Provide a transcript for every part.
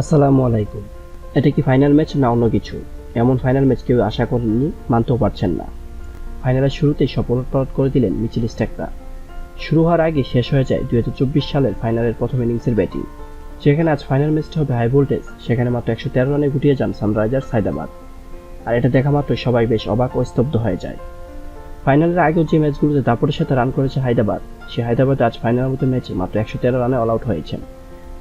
আসসালামু আলাইকুম। এটা কি ফাইনাল ম্যাচ না অন্য কিছু? এমন ফাইনাল ম্যাচ কেউ আশা করেননি, মানতেও পারছেন না। ফাইনালের শুরুতেই সফল পালট করে দিলেন মিচিল স্ট্যাকরা শুরু হওয়ার আগে শেষ হয়ে যায় দুই হাজার চব্বিশ সালের ফাইনালের প্রথম ইনিংসের ব্যাটিং। যেখানে আজ ফাইনাল ম্যাচটা হবে হাই ভোল্টেজ, সেখানে মাত্র একশো তেরো রানে গুটিয়ে যান সানরাইজার্স হায়দ্রাবাদ। আর এটা দেখা মাত্র সবাই বেশ অবাক ও স্তব্ধ হয়ে যায়। ফাইনালের আগেও যে ম্যাচগুলোতে দাপটের সাথে রান করেছে হায়দ্রাবাদ, সে হায়দ্রাবাদে আজ ফাইনালের মতো ম্যাচে মাত্র একশো তেরো রানে অল আউট হয়েছেন।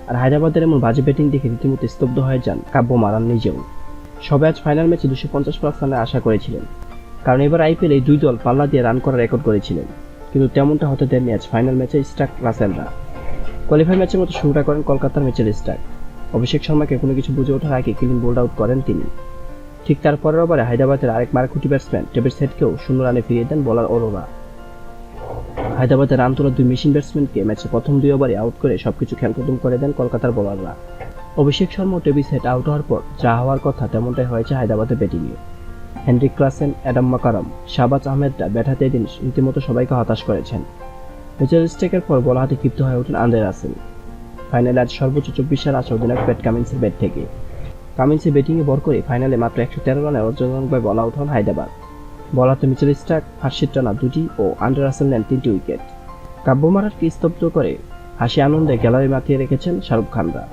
আর হায়দ্রাবাদের এমন বাজে ব্যাটিং দেখে রীতিমতো স্তব্ধ হয়ে যান কাব্য মারান নিজেও। সবাই আজ ফাইনাল ম্যাচে দুশো পঞ্চাশ প্লাস রানে আশা করেছিলেন। কারণ এবার আইপিএল এই দুই দল পাল্লা দিয়ে রান করার রেকর্ড করেছিলেন। কিন্তু তেমনটা হতে দেননি আজ ফাইনাল ম্যাচে স্টাক রাসেলরা। কোয়ালিফাই ম্যাচের মতো শুরুটা করেন কলকাতার ম্যাচের স্টাক অভিষেক শর্মাকে কোনো কিছু বুঝে ওঠার আগে ক্লিন বোল্ড আউট করেন তিনি। ঠিক তার পরের ওভারে হায়দ্রাবাদের আরেক মারকুটি ব্যাটসম্যান টেবিল সেটকেও শূন্য রানে ফিরিয়ে দেন বলার অরোরা। হায়দ্রাবাদের রান তোলা দুই মেশিন ব্যাটসম্যানকে ম্যাচে প্রথম দুই ওভারে আউট করে সবকিছু খেলখতম করে দেন কলকাতার বোলাররা। অভিষেক শর্মা ও টেবিল সেট আউট হওয়ার পর যা হওয়ার কথা তেমনটাই হয়েছে হায়দ্রাবাদের ব্যাটিংয়ে। Heinrich Klaasen, Adam Markram, Shahbaz আহমেদরা bat হাতে দিন রীতিমতো সবাইকে হতাশ করেছেন। মিচেল স্টেকের পর বল হাতে ক্ষিপ্ত হয়ে ওঠেন আন্দ্রে রাসেল। ফাইনালে আজ সর্বোচ্চ চব্বিশ রান আসে অধিনায়ক প্যাট কামিন্সের ব্যাট থেকে। কামিন্সের ব্যাটিংয়ে বর করে ফাইনালে মাত্র একশো তেরো রানে অর্জনভাবে বল আউট হন হায়দ্রাবাদ। বল হাতে মিচেল স্টার্ক হার্ষিত টানা দুটি ও আন্ডার আসেল নেন তিনটি উইকেট। কাব্য মারারকে স্তব্ধ করে হাসি আনন্দে গ্যালারি মাতিয়ে রেখেছেন শাহরুখ খানরা।